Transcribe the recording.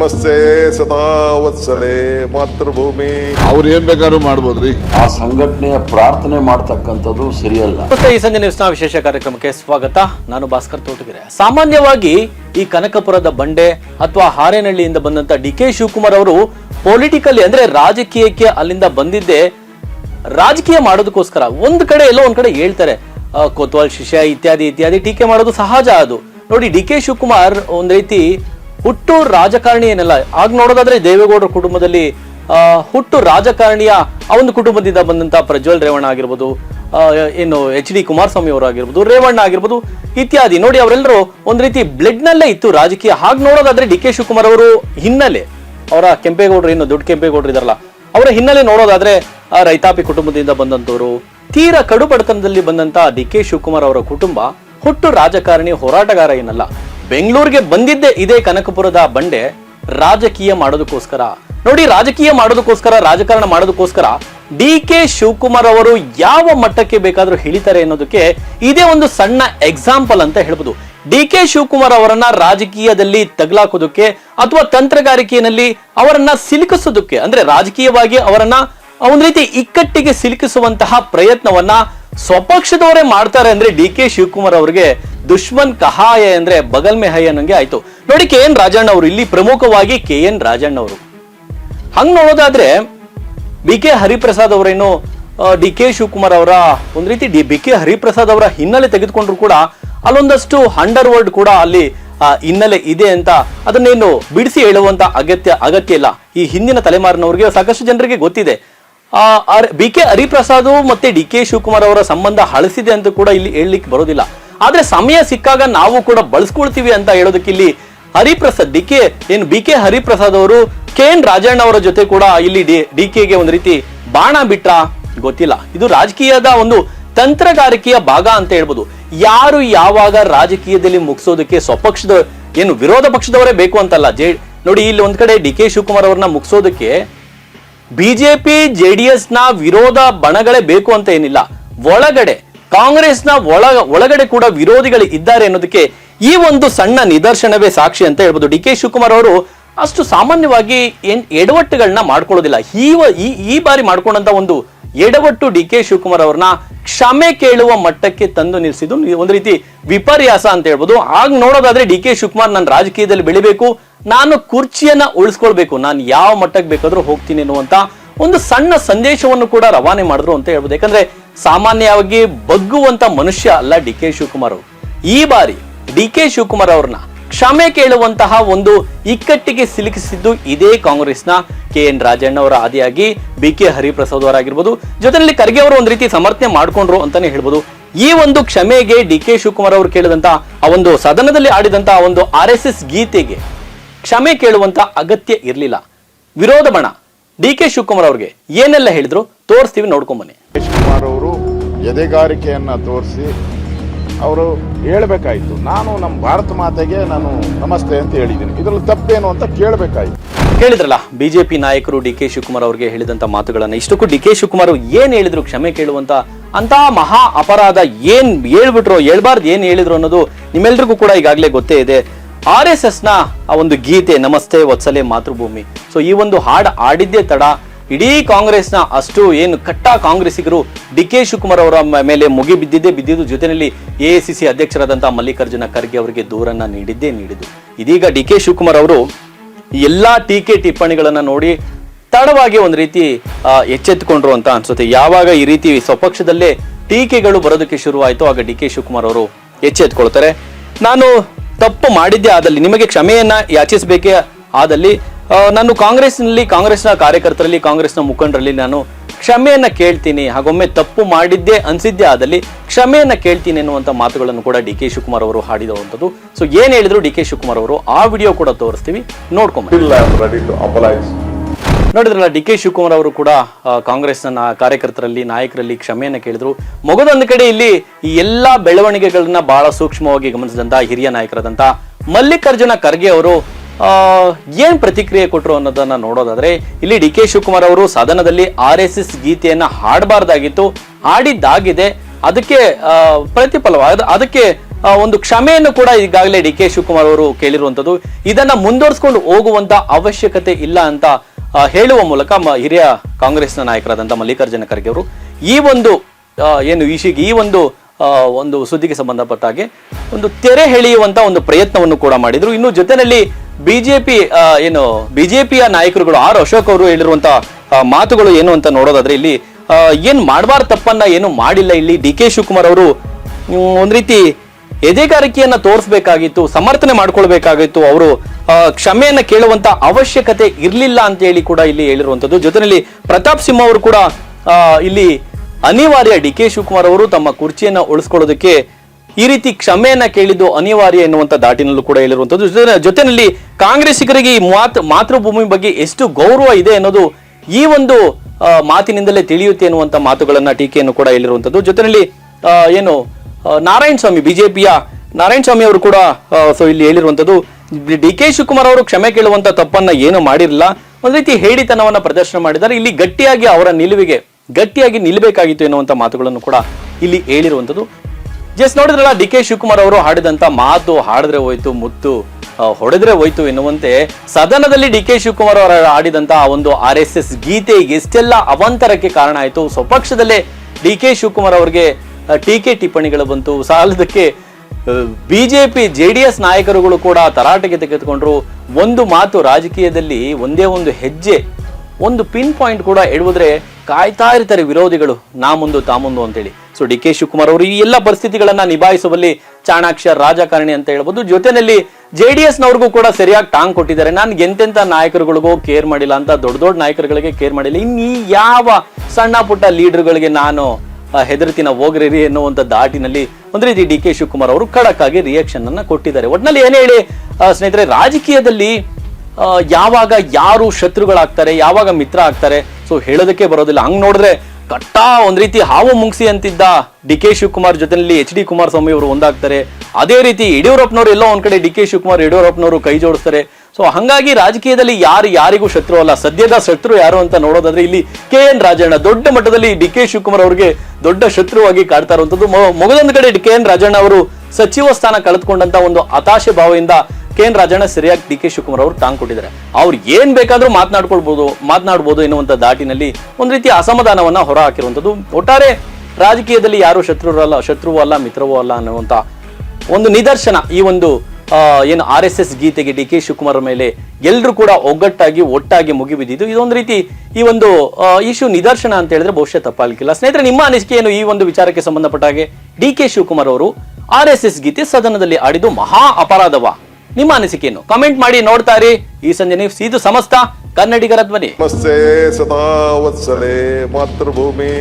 ನಮಸ್ತೆ ಸದಾ ವತ್ಸಲೆ ಮಾತೃಭೂಮಿ. ಅವ್ರು ಏನ್ ಬೇಕಾದ್ರೂ ಮಾಡ್ಬೋದ್ರಿ. ಆ ಸಂಘಟನೆಯ ಪ್ರಾರ್ಥನೆ ಮಾಡ್ತಕ್ಕಂಥದ್ದು ಸರಿಯಲ್ಲ. ಮತ್ತೆ ಈ ಸಂಜೆ ನ್ಯೂಸ್ನ ವಿಶೇಷ ಕಾರ್ಯಕ್ರಮಕ್ಕೆ ಸ್ವಾಗತ. ನಾನು ಭಾಸ್ಕರ್ ತೋಟಗಿರೆ. ಸಾಮಾನ್ಯವಾಗಿ ಈ ಕನಕಪುರದ ಬಂಡೆ ಅಥವಾ ಹಾರೇನಹಳ್ಳಿಯಿಂದ ಬಂದಂತ ಡಿ ಕೆ ಶಿವಕುಮಾರ್ ಅವರು ಪೊಲಿಟಿಕಲಿ ಅಂದ್ರೆ ರಾಜಕೀಯಕ್ಕೆ ಅಲ್ಲಿಂದ ಬಂದಿದ್ದೆ ರಾಜಕೀಯ ಮಾಡೋದಕ್ಕೋಸ್ಕರ ಒಂದ್ ಕಡೆ ಎಲ್ಲೋ ಒಂದ್ ಕಡೆ ಹೇಳ್ತಾರೆ ಕೊತ್ವಾಲ್ ಶಿಷ್ಯ ಇತ್ಯಾದಿ ಇತ್ಯಾದಿ ಟೀಕೆ ಮಾಡೋದು ಸಹಜ ಅದು. ನೋಡಿ ಡಿ ಕೆ ಶಿವಕುಮಾರ್ ಒಂದ್ ರೀತಿ ಹುಟ್ಟು ರಾಜಕಾರಣಿ ಏನಲ್ಲ, ಆಗ ನೋಡೋದಾದ್ರೆ ದೇವೇಗೌಡರ ಕುಟುಂಬದಲ್ಲಿ ಹುಟ್ಟು ರಾಜಕಾರಣಿಯ ಆ ಒಂದು ಕುಟುಂಬದಿಂದ ಬಂದಂತ ಪ್ರಜ್ವಲ್ ರೇವಣ್ಣ ಆಗಿರ್ಬೋದು ಏನು ಎಚ್ ಡಿ ಕುಮಾರಸ್ವಾಮಿ ಅವರು ಆಗಿರ್ಬೋದು, ರೇವಣ್ಣ ಆಗಿರ್ಬೋದು, ಇತ್ಯಾದಿ. ನೋಡಿ, ಅವರೆಲ್ಲರೂ ಒಂದು ರೀತಿ ಬ್ಲಡ್ ನಲ್ಲೇ ಇತ್ತು ರಾಜಕೀಯ. ಹಾಗೆ ನೋಡೋದಾದ್ರೆ ಡಿ ಕೆ ಶಿವಕುಮಾರ್ ಅವರು ಹಿನ್ನೆಲೆ, ಅವರ ಕೆಂಪೇಗೌಡರು ಏನು ದೊಡ್ಡ ಕೆಂಪೇಗೌಡರು ಇದಾರಲ್ಲ, ಅವರ ಹಿನ್ನೆಲೆ ನೋಡೋದಾದ್ರೆ ರೈತಾಪಿ ಕುಟುಂಬದಿಂದ ಬಂದಂತವರು ತೀರಾ ಕಡು ಬಡತನದಲ್ಲಿ ಬಂದಂತ ಡಿ ಕೆ ಶಿವಕುಮಾರ್ ಅವರ ಕುಟುಂಬ, ಹುಟ್ಟು ರಾಜಕಾರಣಿ ಹೋರಾಟಗಾರ ಏನಲ್ಲ. ಬೆಂಗಳೂರಿಗೆ ಬಂದಿದ್ದೆ ಇದೇ ಕನಕಪುರದ ಬಂಡೆ ರಾಜಕೀಯ ಮಾಡೋದಕ್ಕೋಸ್ಕರ. ನೋಡಿ, ರಾಜಕೀಯ ಮಾಡೋದಕ್ಕೋಸ್ಕರ, ರಾಜಕಾರಣ ಮಾಡೋದಕ್ಕೋಸ್ಕರ ಡಿ ಕೆ ಶಿವಕುಮಾರ್ ಅವರು ಯಾವ ಮಟ್ಟಕ್ಕೆ ಬೇಕಾದ್ರೂ ಹಿಡಿತಾರೆ ಅನ್ನೋದಕ್ಕೆ ಇದೇ ಒಂದು ಸಣ್ಣ ಎಕ್ಸಾಂಪಲ್ ಅಂತ ಹೇಳ್ಬೋದು. ಡಿ ಕೆ ಶಿವಕುಮಾರ್ ಅವರನ್ನ ರಾಜಕೀಯದಲ್ಲಿ ತಗ್ಲಾಕೋದಕ್ಕೆ ಅಥವಾ ತಂತ್ರಗಾರಿಕೆಯಲ್ಲಿ ಅವರನ್ನ ಸಿಲುಕಿಸೋದಕ್ಕೆ, ಅಂದ್ರೆ ರಾಜಕೀಯವಾಗಿ ಅವರನ್ನ ಒಂದ್ ರೀತಿ ಇಕ್ಕಟ್ಟಿಗೆ ಸಿಲುಕಿಸುವಂತಹ ಪ್ರಯತ್ನವನ್ನ ಸ್ವಪಕ್ಷದವರೇ ಮಾಡ್ತಾರೆ ಅಂದ್ರೆ ಡಿ ಕೆ ಶಿವಕುಮಾರ್ ಅವರಿಗೆ ದುಶ್ಮನ್ ಕಹಾಯ ಅಂದ್ರೆ ಬಗಲ್ ಮೆಹಯ್ಯ ಅನ್ನಂಗೆ ಆಯ್ತು. ನೋಡಿ ಕೆ ಎನ್ ರಾಜಣ್ಣ ಅವರು, ಇಲ್ಲಿ ಪ್ರಮುಖವಾಗಿ ಕೆ ಎನ್ ರಾಜಣ್ಣ ಅವರು. ಹಂಗ್ ನೋಡೋದಾದ್ರೆ ಬಿ ಕೆ ಹರಿಪ್ರಸಾದ್ ಅವರೇನು ಡಿ ಕೆ ಶಿವಕುಮಾರ್ ಅವರ ಒಂದ್ ರೀತಿ ಡಿ, ಬಿ ಕೆ ಹರಿಪ್ರಸಾದ್ ಅವರ ಹಿನ್ನೆಲೆ ತೆಗೆದುಕೊಂಡ್ರು ಕೂಡ ಅಲ್ಲೊಂದಷ್ಟು ಅಂಡರ್ ವರ್ಲ್ಡ್ ಕೂಡ ಅಲ್ಲಿ ಹಿನ್ನೆಲೆ ಇದೆ ಅಂತ ಅದನ್ನೇನು ಬಿಡಿಸಿ ಹೇಳುವಂತ ಅಗತ್ಯ ಅಗತ್ಯ ಇಲ್ಲ. ಈ ಹಿಂದಿನ ತಲೆಮಾರಿನವರಿಗೆ ಸಾಕಷ್ಟು ಜನರಿಗೆ ಗೊತ್ತಿದೆ. ಬಿ ಕೆ ಹರಿಪ್ರಸಾದ್ ಮತ್ತೆ ಡಿ ಕೆ ಶಿವಕುಮಾರ್ ಅವರ ಸಂಬಂಧ ಹಳಸಿದೆ ಅಂತ ಕೂಡ ಇಲ್ಲಿ ಹೇಳಲಿಕ್ಕೆ ಬರೋದಿಲ್ಲ. ಆದ್ರೆ ಸಮಯ ಸಿಕ್ಕಾಗ ನಾವು ಕೂಡ ಬಳಸ್ಕೊಳ್ತೀವಿ ಅಂತ ಹೇಳೋದಕ್ಕೆ ಇಲ್ಲಿ ಹರಿಪ್ರಸಾದ್, ಡಿ ಕೆ ಏನು ಬಿ ಕೆ ಹರಿಪ್ರಸಾದ್ ಅವರು ಕೆ ಎನ್ ರಾಜಣ್ಣ ಅವರ ಜೊತೆ ಕೂಡ ಇಲ್ಲಿ ಡಿ ಕೆಗೆ ಒಂದು ರೀತಿ ಬಾಣ ಬಿಟ್ರ ಗೊತ್ತಿಲ್ಲ. ಇದು ರಾಜಕೀಯದ ಒಂದು ತಂತ್ರಗಾರಿಕೆಯ ಭಾಗ ಅಂತ ಹೇಳ್ಬೋದು. ಯಾರು ಯಾವಾಗ ರಾಜಕೀಯದಲ್ಲಿ ಮುಗಿಸೋದಕ್ಕೆ ಸ್ವಪಕ್ಷದ, ಏನು ವಿರೋಧ ಪಕ್ಷದವರೇ ಬೇಕು ಅಂತಲ್ಲ. ಜೆ, ನೋಡಿ ಇಲ್ಲಿ ಒಂದ್ ಕಡೆ ಡಿ ಕೆ ಶಿವಕುಮಾರ್ ಅವ್ರನ್ನ ಮುಗಿಸೋದಕ್ಕೆ ಬಿಜೆಪಿ ಜೆಡಿಎಸ್ನ ವಿರೋಧ ಬಣಗಳೇ ಬೇಕು ಅಂತ ಏನಿಲ್ಲ. ಒಳಗಡೆ, ಕಾಂಗ್ರೆಸ್ನ ಒಳ, ಒಳಗಡೆ ಕೂಡ ವಿರೋಧಿಗಳು ಇದ್ದಾರೆ ಅನ್ನೋದಕ್ಕೆ ಈ ಒಂದು ಸಣ್ಣ ನಿದರ್ಶನವೇ ಸಾಕ್ಷಿ ಅಂತ ಹೇಳ್ಬೋದು. ಡಿ ಕೆ ಶಿವಕುಮಾರ್ ಅವರು ಅಷ್ಟು ಸಾಮಾನ್ಯವಾಗಿ ಎಡವಟ್ಟುಗಳನ್ನ ಮಾಡ್ಕೊಳ್ಳೋದಿಲ್ಲ. ಈ ಈ ಬಾರಿ ಮಾಡ್ಕೊಂಡಂತ ಒಂದು ಎಡವಟ್ಟು ಡಿ ಕೆ ಶಿವಕುಮಾರ್ ಅವ್ರನ್ನ ಕ್ಷಮೆ ಕೇಳುವ ಮಟ್ಟಕ್ಕೆ ತಂದು ನಿಲ್ಲಿಸಿದ್ದು ಒಂದು ರೀತಿ ವಿಪರ್ಯಾಸ ಅಂತ ಹೇಳ್ಬೋದು. ಹಾಗೆ ನೋಡೋದಾದ್ರೆ ಡಿ ಕೆ ಶಿವಕುಮಾರ್ ನಾನು ರಾಜಕೀಯದಲ್ಲಿ ಬೆಳಿಬೇಕು, ನಾನು ಕುರ್ಚಿಯನ್ನ ಉಳಿಸ್ಕೊಳ್ಬೇಕು, ನಾನು ಯಾವ ಮಟ್ಟಕ್ಕೆ ಬೇಕಾದ್ರೂ ಹೋಗ್ತೀನಿ ಅನ್ನುವಂತ ಒಂದು ಸಣ್ಣ ಸಂದೇಶವನ್ನು ಕೂಡ ರವಾನೆ ಮಾಡಿದ್ರು ಅಂತ ಹೇಳ್ಬೋದು. ಯಾಕಂದ್ರೆ ಸಾಮಾನ್ಯವಾಗಿ ಬಗ್ಗುವಂತ ಮನುಷ್ಯ ಅಲ್ಲ ಡಿ ಕೆ ಶಿವಕುಮಾರ್ ಅವರು. ಈ ಬಾರಿ ಡಿ ಕೆ ಶಿವಕುಮಾರ್ ಅವ್ರನ್ನ ಕ್ಷಮೆ ಕೇಳುವಂತಹ ಒಂದು ಇಕ್ಕಟ್ಟಿಗೆ ಸಿಲುಕಿಸಿದ್ದು ಇದೇ ಕಾಂಗ್ರೆಸ್ನ ಕೆ ಎನ್ ರಾಜಣ್ಣ ಅವರ ಆದಿಯಾಗಿ ಬಿ ಕೆ ಹರಿಪ್ರಸಾದ್ ಅವರಾಗಿರ್ಬೋದು. ಜೊತೆಯಲ್ಲಿ ಖರ್ಗೆ ಅವರು ಒಂದು ರೀತಿ ಸಮರ್ಥನೆ ಮಾಡ್ಕೊಂಡ್ರು ಅಂತಾನೆ ಹೇಳ್ಬೋದು. ಈ ಒಂದು ಕ್ಷಮೆಗೆ ಡಿ ಕೆ ಶಿವಕುಮಾರ್ ಅವರು ಕೇಳಿದಂತ ಆ ಒಂದು ಸದನದಲ್ಲಿ ಆಡಿದಂತ ಆ ಒಂದು ಆರ್ ಎಸ್ ಎಸ್ ಗೀತೆಗೆ ಕ್ಷಮೆ ಕೇಳುವಂತ ಅಗತ್ಯ ಇರಲಿಲ್ಲ. ವಿರೋಧ ಬಣ. ಡಿ ಕೆ ಶಿವಕುಮಾರ್ ಅವ್ರಿಗೆ ಏನೆಲ್ಲ ಹೇಳಿದ್ರು? ತೋರಿಸ್ತೀವಿ ನೋಡ್ಕೊಂಬನ್ನಿ ಶಿವಕುಮಾರ್ ಕುಮಾರ್ ಅವರು ಎದೆಗಾರಿಕೆಯನ್ನ ತೋರಿಸಿ ಅವರು ಹೇಳಬೇಕಾಯಿತು, ನಾನು ನಮ್ಮ ಭಾರತ ಮಾತೆಗೆ ನಾನು ನಮಸ್ತೆ ಅಂತ ಹೇಳಿದ್ದೀನಿ. ಇದರಲ್ಲಿ ತಪ್ಪೇನು ಅಂತ ಕೇಳಬೇಕಾಯ್ತು. ಕೇಳಿದ್ರಲ್ಲ, ಬಿಜೆಪಿ ನಾಯಕರು ಡಿ ಕೆ ಶಿವಕುಮಾರ್ ಅವರಿಗೆ ಹೇಳಿದಂತ ಮಾತುಗಳನ್ನ, ಇಷ್ಟಕ್ಕೂ ಡಿ ಕೆ ಶಿವಕುಮಾರ್ ಏನ್ ಹೇಳಿದ್ರು, ಕ್ಷಮೆ ಕೇಳುವಂತ ಅಂತ ಮಹಾ ಅಪರಾಧ ಏನ್ ಹೇಳ್ಬಿಟ್ರು, ಹೇಳ್ಬಾರ್ದು ಏನ್ ಹೇಳಿದ್ರು ಅನ್ನೋದು ನಿಮ್ಮೆಲ್ರಿಗೂ ಕೂಡ ಈಗಾಗಲೇ ಗೊತ್ತೇ ಇದೆ. ಆರ್ ಎಸ್ ಎಸ್ನ ಆ ಒಂದು ಗೀತೆ, ನಮಸ್ತೆ, ವತ್ಸಲೆ ಮಾತೃಭೂಮಿ. ಸೊ ಈ ಒಂದು ಹಾಡು ಆಡಿದ್ದೇ ತಡ ಇಡೀ ಕಾಂಗ್ರೆಸ್ನ ಅಷ್ಟು ಏನು ಕಟ್ಟ ಕಾಂಗ್ರೆಸ್ಸಿಗರು ಡಿ ಕೆ ಶಿವಕುಮಾರ್ ಅವರ ಮೇಲೆ ಮುಗಿ ಬಿದ್ದಿದ್ದೇ ಬಿದ್ದಿದ್ದು ಜೊತೆಯಲ್ಲಿ ಎ ಸಿ ಸಿ ಅಧ್ಯಕ್ಷರಾದಂತಹ ಮಲ್ಲಿಕಾರ್ಜುನ ಖರ್ಗೆ ಅವರಿಗೆ ದೂರನ್ನ ನೀಡಿದ್ದೇ ನೀಡಿದ್ದು. ಇದೀಗ ಡಿ ಕೆ ಶಿವಕುಮಾರ್ ಅವರು ಎಲ್ಲಾ ಟೀಕೆ ಟಿಪ್ಪಣಿಗಳನ್ನ ನೋಡಿ ತಡವಾಗಿ ಒಂದು ರೀತಿ ಎಚ್ಚೆತ್ತುಕೊಂಡ್ರು ಅಂತ ಅನ್ಸುತ್ತೆ. ಯಾವಾಗ ಈ ರೀತಿ ಸ್ವಪಕ್ಷದಲ್ಲೇ ಟೀಕೆಗಳು ಬರೋದಕ್ಕೆ ಶುರುವಾಯಿತು ಆಗ ಡಿ ಕೆ ಶಿವಕುಮಾರ್ ಅವರು ಎಚ್ಚೆತ್ಕೊಳ್ತಾರೆ. ನಾನು ತಪ್ಪು ಮಾಡಿದ್ದೆ ಆದಲ್ಲಿ, ನಿಮಗೆ ಕ್ಷಮೆಯನ್ನ ಯಾಚಿಸಬೇಕೇ ಆದಲ್ಲಿ ನಾನು ಕಾಂಗ್ರೆಸ್ನಲ್ಲಿ ಕಾಂಗ್ರೆಸ್ನ ಕಾರ್ಯಕರ್ತರಲ್ಲಿ ಕಾಂಗ್ರೆಸ್ನ ಮುಖಂಡರಲ್ಲಿ ನಾನು ಕ್ಷಮೆಯನ್ನ ಕೇಳ್ತೀನಿ ಹಾಗೊಮ್ಮೆ ತಪ್ಪು ಮಾಡಿದ್ದೇ ಅನ್ಸಿದ್ದೆ ಆದಲ್ಲಿ ಕ್ಷಮೆಯನ್ನ ಕೇಳ್ತೀನಿ ಎನ್ನುವಂತ ಮಾತುಗಳನ್ನು ಕೂಡ ಡಿ ಕೆ ಶಿವಕುಮಾರ್ ಅವರು ಹಾಡಿದವಂಥದ್ದು. ಸೊ ಏನ್ ಹೇಳಿದ್ರು ಡಿ ಕೆ ಶಿವಕುಮಾರ್ ಅವರು ಆ ವಿಡಿಯೋ ಕೂಡ ತೋರಿಸ್ತೀವಿ ನೋಡ್ಕೊಂಬ ನೋಡಿದ್ರಲ್ಲ ಡಿ ಕೆ ಶಿವಕುಮಾರ್ ಅವರು ಕೂಡ ಕಾಂಗ್ರೆಸ್ನ ನಾ- ಕಾರ್ಯಕರ್ತರಲ್ಲಿ ನಾಯಕರಲ್ಲಿ ಕ್ಷಮೆಯನ್ನ ಕೇಳಿದ್ರು. ಮಗದೊಂದು ಕಡೆ ಇಲ್ಲಿ ಈ ಎಲ್ಲಾ ಬೆಳವಣಿಗೆಗಳನ್ನ ಬಹಳ ಸೂಕ್ಷ್ಮವಾಗಿ ಗಮನಿಸಿದಂತ ಹಿರಿಯ ನಾಯಕರಾದಂತ ಮಲ್ಲಿಕಾರ್ಜುನ ಖರ್ಗೆ ಅವರು ಏನ್ ಪ್ರತಿಕ್ರಿಯೆ ಕೊಟ್ಟರು ಅನ್ನೋದನ್ನ ನೋಡೋದಾದ್ರೆ, ಇಲ್ಲಿ ಡಿ ಕೆ ಶಿವಕುಮಾರ್ ಅವರು ಸದನದಲ್ಲಿ ಆರ್ ಎಸ್ ಎಸ್ ಗೀತೆಯನ್ನ ಹಾಡಬಾರ್ದಾಗಿತ್ತು, ಹಾಡಿದ್ದಾಗಿದೆ. ಅದಕ್ಕೆ ಪ್ರತಿಫಲವಾದ ಪ್ರತಿಫಲವ ಅದಕ್ಕೆ ಒಂದು ಕ್ಷಮೆಯನ್ನು ಕೂಡ ಈಗಾಗಲೇ ಡಿ ಕೆ ಶಿವಕುಮಾರ್ ಅವರು ಕೇಳಿರುವಂತದ್ದು ಇದನ್ನ ಮುಂದುವರಿಸಿಕೊಂಡು ಹೋಗುವಂತ ಅವಶ್ಯಕತೆ ಇಲ್ಲ ಅಂತ ಹೇಳುವ ಮೂಲಕ ಹಿರಿಯ ಕಾಂಗ್ರೆಸ್ನ ನಾಯಕರಾದಂತ ಮಲ್ಲಿಕಾರ್ಜುನ ಖರ್ಗೆ ಅವರು ಈ ಒಂದು ಏನು ಈಶಿಗೆ ಈ ಒಂದು ಒಂದು ಸುದ್ದಿಗೆ ಸಂಬಂಧಪಟ್ಟ ಹಾಗೆ ಒಂದು ತೆರೆ ಎಳೆಯುವಂತ ಒಂದು ಪ್ರಯತ್ನವನ್ನು ಕೂಡ ಮಾಡಿದ್ರು. ಇನ್ನು ಜೊತೆಯಲ್ಲಿ ಬಿಜೆಪಿ ಏನು, ಬಿಜೆಪಿಯ ನಾಯಕರುಗಳು ಆರ್ ಅಶೋಕ್ ಅವರು ಹೇಳಿರುವಂತ ಮಾತುಗಳು ಏನು ಅಂತ ನೋಡೋದಾದ್ರೆ ಇಲ್ಲಿ ಏನು ಮಾಡಬಾರ್ದು ತಪ್ಪನ್ನ, ಏನು ಮಾಡಿಲ್ಲ ಇಲ್ಲಿ ಡಿ ಕೆ ಶಿವಕುಮಾರ್ ಅವರು. ಒಂದ್ ರೀತಿ ಎದೆಗಾರಿಕೆಯನ್ನ ತೋರಿಸಬೇಕಾಗಿತ್ತು, ಸಮರ್ಥನೆ ಮಾಡ್ಕೊಳ್ಬೇಕಾಗಿತ್ತು, ಅವರು ಕ್ಷಮೆಯನ್ನ ಕೇಳುವಂತ ಅವಶ್ಯಕತೆ ಇರಲಿಲ್ಲ ಅಂತ ಹೇಳಿ ಕೂಡ ಇಲ್ಲಿ ಹೇಳಿರುವಂತದ್ದು. ಜೊತೆಯಲ್ಲಿ ಪ್ರತಾಪ್ ಸಿಂಹ ಅವರು ಕೂಡ ಇಲ್ಲಿ ಅನಿವಾರ್ಯ ಡಿ ಕೆ ಶಿವಕುಮಾರ್ ಅವರು ತಮ್ಮ ಕುರ್ಚಿಯನ್ನ ಉಳಿಸ್ಕೊಳ್ಳೋದಕ್ಕೆ ಈ ರೀತಿ ಕ್ಷಮೆಯನ್ನ ಕೇಳಿದ್ದು ಅನಿವಾರ್ಯ ಎನ್ನುವಂತ ದಾಟಿನಲ್ಲೂ ಕೂಡ ಹೇಳಿರುವಂತದ್ದು ಜೊತೆ- ಜೊತೆಯಲ್ಲಿ ಕಾಂಗ್ರೆಸ್ಸಿಗರಿಗೆ ಈ ಮಾತ್ ಮಾತೃಭೂಮಿ ಬಗ್ಗೆ ಎಷ್ಟು ಗೌರವ ಇದೆ ಅನ್ನೋದು ಈ ಒಂದು ಮಾತಿನಿಂದಲೇ ತಿಳಿಯುತ್ತೆ ಎನ್ನುವಂತ ಮಾತುಗಳನ್ನ ಟೀಕೆಯನ್ನು ಕೂಡ ಹೇಳಿರುವಂತದ್ದು ಜೊತೆಯಲ್ಲಿ ಏನು ನಾರಾಯಣ ಸ್ವಾಮಿ, ಬಿಜೆಪಿಯ ನಾರಾಯಣ ಸ್ವಾಮಿ ಅವರು ಕೂಡ ಸೊ ಇಲ್ಲಿ ಹೇಳಿರುವಂತದ್ದು ಡಿ ಕೆ ಶಿವಕುಮಾರ್ ಅವರು ಕ್ಷಮೆ ಕೇಳುವಂತ ತಪ್ಪನ್ನ ಏನು ಮಾಡಿರಲಿಲ್ಲ. ಒಂದ್ ರೀತಿ ಹೇಳಿತನವನ್ನ ಪ್ರದರ್ಶನ ಮಾಡಿದ್ದಾರೆ. ಇಲ್ಲಿ ಗಟ್ಟಿಯಾಗಿ ಅವರ ನಿಲುವಿಗೆ ಗಟ್ಟಿಯಾಗಿ ನಿಲ್ಲಬೇಕಾಗಿತ್ತು ಎನ್ನುವಂಥ ಮಾತುಗಳನ್ನು ಕೂಡ ಇಲ್ಲಿ ಹೇಳಿರುವಂಥದ್ದು. ಜಸ್ಟ್ ನೋಡಿದ್ರಲ್ಲ, ಡಿ ಕೆ ಶಿವಕುಮಾರ್ ಅವರು ಹಾಡಿದಂತ ಮಾತು ಹಾಡಿದ್ರೆ ಹೋಯ್ತು, ಮುತ್ತು ಹೊಡೆದ್ರೆ ಹೋಯ್ತು ಎನ್ನುವಂತೆ ಸದನದಲ್ಲಿ ಡಿ ಕೆ ಶಿವಕುಮಾರ್ ಅವರು ಹಾಡಿದಂತ ಆ ಒಂದು ಆರ್ ಎಸ್ ಎಸ್ ಗೀತೆ ಎಷ್ಟೆಲ್ಲ ಅವಾಂತರಕ್ಕೆ ಕಾರಣ ಆಯಿತು, ಸ್ವಪಕ್ಷದಲ್ಲೇ ಡಿ ಕೆ ಶಿವಕುಮಾರ್ ಅವರಿಗೆ ಟೀಕೆ ಟಿಪ್ಪಣಿಗಳು ಬಂತು. ಸಾಲದಕ್ಕೆ ಬಿಜೆಪಿ, ಜೆ ಡಿ ಎಸ್ ನಾಯಕರುಗಳು ಕೂಡ ತರಾಟೆಗೆ ತೆಗೆದುಕೊಂಡ್ರು. ಒಂದು ಮಾತು ರಾಜಕೀಯದಲ್ಲಿ ಒಂದೇ ಒಂದು ಹೆಜ್ಜೆ, ಒಂದು ಪಿನ್ ಪಾಯಿಂಟ್ ಕೂಡ ಎಡುವುದ್ರೆ ಕಾಯ್ತಾ ಇರ್ತಾರೆ ವಿರೋಧಿಗಳು ನಾ ಮುಂದು ತಾ ಮುಂದು ಅಂತೇಳಿ. ಸೊ ಡಿ ಕೆ ಶಿವಕುಮಾರ್ ಅವರು ಈ ಎಲ್ಲ ಪರಿಸ್ಥಿತಿಗಳನ್ನ ನಿಭಾಯಿಸುವಲ್ಲಿ ಚಾಣಾಕ್ಷ ರಾಜಕಾರಣಿ ಅಂತ ಹೇಳ್ಬೋದು. ಜೊತೆಯಲ್ಲಿ ಜೆ ಡಿ ಎಸ್ನವ್ರಿಗೂ ಕೂಡ ಸರಿಯಾಗಿ ಟಾಂಗ್ ಕೊಟ್ಟಿದ್ದಾರೆ. ನಾನು ಎಂತೆಂತ ನಾಯಕರುಗಳಿಗೂ ಕೇರ್ ಮಾಡಿಲ್ಲ ಅಂತ ದೊಡ್ಡ ದೊಡ್ಡ ನಾಯಕರುಗಳಿಗೆ ಕೇರ್ ಮಾಡಿಲ್ಲ. ಇನ್ನು ಯಾವ ಸಣ್ಣ ಪುಟ್ಟ ಲೀಡರ್ಗಳಿಗೆ ನಾನು ಹೆದರ್ತಿನ ಹೋಗ್ರಿ ಎನ್ನುವಂತ ದಾಟಿನಲ್ಲಿ ಒಂದ್ ರೀತಿ ಡಿ ಕೆ ಶಿವಕುಮಾರ್ ಅವರು ಖಡಕ್ ಆಗಿ ರಿಯಾಕ್ಷನ್ ಅನ್ನ ಕೊಟ್ಟಿದ್ದಾರೆ. ಒಟ್ನಲ್ಲಿ ಏನೇ ಹೇಳಿ ಸ್ನೇಹಿತರೆ, ರಾಜಕೀಯದಲ್ಲಿ ಯಾವಾಗ ಯಾರು ಶತ್ರುಗಳಾಗ್ತಾರೆ, ಯಾವಾಗ ಮಿತ್ರ ಆಗ್ತಾರೆ ಸೊ ಹೇಳೋದಕ್ಕೆ ಬರೋದಿಲ್ಲ. ಹಂಗೆ ನೋಡಿದ್ರೆ ಕಟ್ಟಾ ಒಂದ್ ರೀತಿ ಹಾವು ಮುಂಗ್ಸಿ ಅಂತಿದ್ದ ಡಿ ಕೆ ಶಿವಕುಮಾರ್ ಜೊತೆಯಲ್ಲಿ ಎಚ್ ಡಿ ಕುಮಾರಸ್ವಾಮಿ ಅವರು ಒಂದಾಗ್ತಾರೆ. ಅದೇ ರೀತಿ ಯಡಿಯೂರಪ್ಪನವರು ಎಲ್ಲೋ ಒಂದ್ ಕಡೆ ಡಿ ಕೆ ಶಿವಕುಮಾರ್, ಯಡಿಯೂರಪ್ಪನವರು ಕೈ ಜೋಡಿಸ್ತಾರೆ. ಸೊ ಹಂಗಾಗಿ ರಾಜಕೀಯದಲ್ಲಿ ಯಾರು ಯಾರಿಗೂ ಶತ್ರು ಅಲ್ಲ. ಸದ್ಯದ ಶತ್ರು ಯಾರು ಅಂತ ನೋಡೋದಾದ್ರೆ ಇಲ್ಲಿ ಕೆ ಎನ್ ರಾಜಣ್ಣ. ದೊಡ್ಡ ಮಟ್ಟದಲ್ಲಿ ಡಿ ಕೆ ಶಿವಕುಮಾರ್ ಅವರಿಗೆ ದೊಡ್ಡ ಶತ್ರುವಾಗಿ ಕಾಡ್ತಾ ಇರುವಂತದ್ದು. ಮೊಗದೊಂದು ಕಡೆ ಕೆ ಎನ್ ರಾಜಣ್ಣ ಅವರು ಸಚಿವ ಸ್ಥಾನ ಕಳೆದುಕೊಂಡಂತ ಒಂದು ಹತಾಶೆ ಭಾವದಿಂದ ಕೆ ರಾಜಣ್ಣ ಸರಿಯಾಗಿ ಡಿ ಕೆ ಶಿವಕುಮಾರ್ ಅವರು ಟಾಂಗ್ ಕೊಟ್ಟಿದ್ದಾರೆ. ಅವ್ರು ಏನ್ ಬೇಕಾದ್ರೂ ಮಾತನಾಡ್ಕೊಳ್ಬಹುದು ಮಾತನಾಡ್ಬೋದು ಎನ್ನುವಂತ ದಾಟಿನಲ್ಲಿ ಒಂದ್ ರೀತಿ ಅಸಮಾಧಾನವನ್ನ ಹೊರ ಹಾಕಿರುವಂತದ್ದು ಒಟ್ಟಾರೆ ರಾಜಕೀಯದಲ್ಲಿ ಯಾರು ಶತ್ರುರಲ್ಲ, ಶತ್ರುವೂ ಅಲ್ಲ, ಮಿತ್ರವೂ ಅಲ್ಲ ಅನ್ನುವಂತ ಒಂದು ನಿದರ್ಶನ ಈ ಒಂದು ಏನು ಆರ್ ಎಸ್ ಎಸ್ ಗೀತೆಗೆ ಡಿ ಕೆ ಶಿವಕುಮಾರ್ ಮೇಲೆ ಎಲ್ಲರೂ ಕೂಡ ಒಗ್ಗಟ್ಟಾಗಿ, ಒಟ್ಟಾಗಿ ಮುಗಿಬಿದ್ದಿದ್ದು. ಇದೊಂದು ರೀತಿ ಈ ಒಂದು ಇಶ್ಯೂ ನಿದರ್ಶನ ಅಂತ ಹೇಳಿದ್ರೆ ಬಹುಶಃ ತಪ್ಪಾಗಲಿಕ್ಕಿಲ್ಲ. ಸ್ನೇಹಿತರೆ, ನಿಮ್ಮ ಅನಿಸಿಕೆ ಏನು ಈ ಒಂದು ವಿಚಾರಕ್ಕೆ ಸಂಬಂಧಪಟ್ಟ ಹಾಗೆ ಡಿ ಕೆ ಶಿವಕುಮಾರ್ ಅವರು ಆರ್ ಎಸ್ ಎಸ್ ಗೀತೆ ಸದನದಲ್ಲಿ ಆಡಿದ್ದು ಮಹಾ ಅಪರಾಧವ. ನಿಮ್ಮ ಅನಿಸಿಕೆಯನ್ನು ಕಮೆಂಟ್ ಮಾಡಿ ನೋಡ್ತಾ ಇರಿ. ಈ ಸಂಜೆ ನೀವು ಸೀದು ಸಮಸ್ತ ಕನ್ನಡಿಗರ ಧ್ವನಿ. ಸದಾ ಮಾತೃಭೂಮಿ.